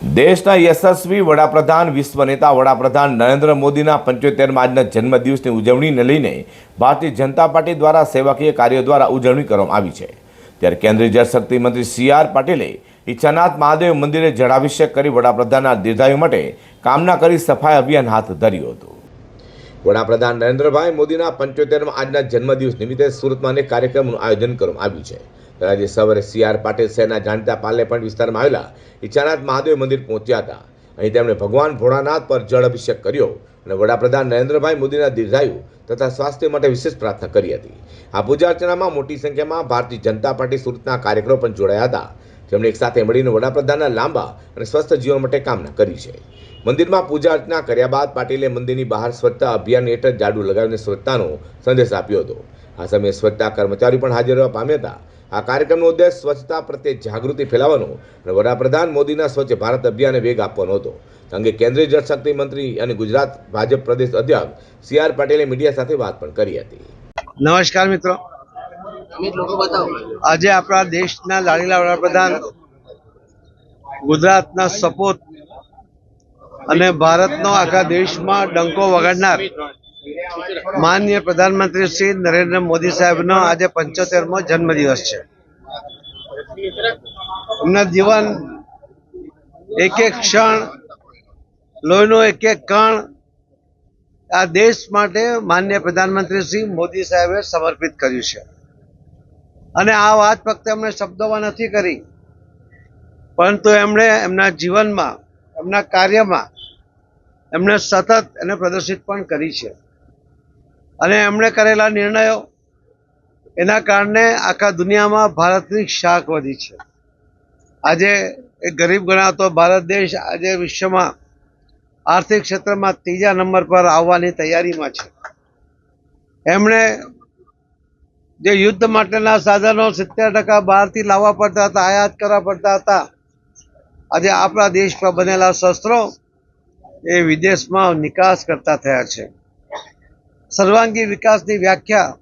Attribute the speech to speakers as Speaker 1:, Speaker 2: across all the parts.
Speaker 1: દેશના યશસ્વી વડાપ્રધાન, વિશ્વ નેતા વડાપ્રધાન નરેન્દ્ર મોદીના પંચોતેરમાં આજના જન્મદિવસની ઉજવણીને લઈને ભારતીય જનતા પાર્ટી દ્વારા સેવાકીય કાર્યો દ્વારા ઉજવણી કરવામાં આવી છે. ત્યારે કેન્દ્રીય જળશક્તિ મંત્રી સી આર પાટીલે ઈચ્છાનાથ મહાદેવ મંદિરે જળાભિષેક કરી વડાપ્રધાનના દીર્ઘાયુ માટે કામના કરી સફાઈ અભિયાન હાથ ધર્યું હતું. વડાપ્રધાન નરેન્દ્રભાઈ મોદીના પંચોતેરમાં આજના જન્મદિવસ નિમિત્તે સુરતમાં અનેક કાર્યક્રમનું આયોજન કરવામાં આવ્યું છે. આજે સવારે સી આર પાટીલ શહેરના જાણીતા પાર્લેપન્ટ વિસ્તારમાં આવેલા ઈચ્છાનાથ મહાદેવ મંદિર પહોંચ્યા હતા. અહીં તેમણે ભગવાન ભોળાનાથ પર જળ અભિષેક કર્યો અને વડાપ્રધાન નરેન્દ્રભાઈ મોદીના દીર્ઘાયુ તથા સ્વાસ્થ્ય માટે વિશેષ પ્રાર્થના કરી હતી. આ પૂજા અર્ચનામાં મોટી સંખ્યામાં ભારતીય જનતા પાર્ટી સુરતના કાર્યકરો પણ જોડાયા હતા. જેમણે એકસાથે મળીને વડાપ્રધાનના લાંબા અને સ્વસ્થ જીવન માટે કામના કરી છે. મંદિરમાં પૂજા અર્ચના કર્યા બાદ પાટીલે મંદિરની બહાર સ્વચ્છતા અભિયાન હેઠળ જાડુ લગાવીને સ્વચ્છતાનો સંદેશ આપ્યો હતો. આ સમયે સ્વચ્છતા કર્મચારીઓ પણ હાજર રહેવા પામ્યા હતા. આ કાર્યક્રમનો ઉદ્દેશ સ્વચ્છતા પ્રત્યે જાગૃતિ ફેલાવવાનો અને વડાપ્રધાન મોદીના સ્વચ્છ ભારત અભિયાનને વેગ આપવાનો હતો. અંગે કેન્દ્રીય જળશક્તિ મંત્રી અને ગુજરાત ભાજપ પ્રદેશ અધ્યક્ષ સી આર પટેલે મીડિયા સાથે વાત પણ કરી હતી.
Speaker 2: નમસ્કાર મિત્રો. આજે આપણા દેશના લાડીલા વડાપ્રધાન ગુજરાતના સપોત અને ભારતનો આખા દેશમાં ડંકો વગાડનાર માનનીય પ્રધાનમંત્રી શ્રી નરેન્દ્ર મોદી સાહેબનો આજે પંચોતેરમો જન્મદિવસ છે. એમના જીવન એક એક ક્ષણ, લોહીનો એક એક કણ આ દેશ માટે માન્ય પ્રધાનમંત્રી શ્રી મોદી સાહેબે સમર્પિત કર્યું છે. અને આ વાત ફક્ત એમણે શબ્દોમાં નથી કરી, પરંતુ એમણે એમના જીવનમાં, એમના કાર્યમાં એમણે સતત એને પ્રદર્શિત પણ કરી છે. અને એમણે કરેલા નિર્ણયો એના કારણે આખા દુનિયામાં ભારતની શાખ વધી છે. આજે એક ગરીબ ગણાતો ભારત દેશ આજે વિશ્વમાં આર્થિક ક્ષેત્રમાં ત્રીજા નંબર પર આવવાની તૈયારીમાં છે. એમણે જે યુદ્ધ માટેના સાધનો સિત્તેર ટકા બહારથી લાવવા પડતા હતા, આયાત કરવા પડતા હતા, આજે આપણા દેશ પર બનેલા શસ્ત્રો એ વિદેશમાં નિકાસ કરતા થયા છે. સર્વાંગી વિકાસની વ્યાખ્યા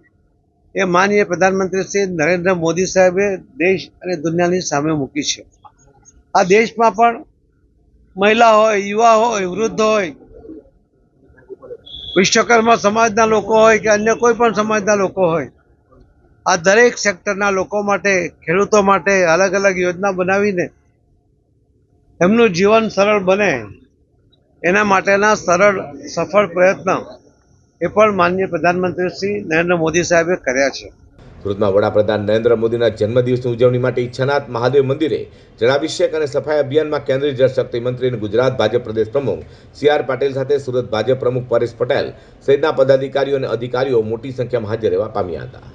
Speaker 2: એ માનનીય પ્રધાનમંત્રી શ્રી નરેન્દ્ર મોદી સાહેબે દેશ અને દુનિયાની સામે મૂકી છે. આ દેશમાં પણ મહિલા હોય, યુવા હોય, વૃદ્ધ હોય, વિશ્વકર્મા સમાજના લોકો હોય કે અન્ય કોઈ પણ સમાજના લોકો હોય, આ દરેક સેક્ટરના લોકો માટે, ખેડૂતો માટે અલગ અલગ યોજના બનાવીને એમનું જીવન સરળ બને. એના માટેના સરળ, સફળ પ્રયત્ન એ પણ માનનીય પ્રધાનમંત્રી શ્રી નરેન્દ્ર મોદી સાહેબે કર્યા છે.
Speaker 1: સુરતમાં વડાપ્રધાન નરેન્દ્ર મોદીના જન્મદિવસની ઉજવણી માટે ઈચ્છાનાથ મહાદેવ મંદિરે જળાભિષેક અને સફાઈ અભિયાનમાં કેન્દ્રીય જળશક્તિ મંત્રી અને ગુજરાત ભાજપ પ્રદેશ પ્રમુખ સી આર પાટીલ સાથે સુરત ભાજપ પ્રમુખ પરેશ પટેલ સહિતના પદાધિકારીઓ અને અધિકારીઓ મોટી સંખ્યામાં હાજર રહેવા પામ્યા હતા.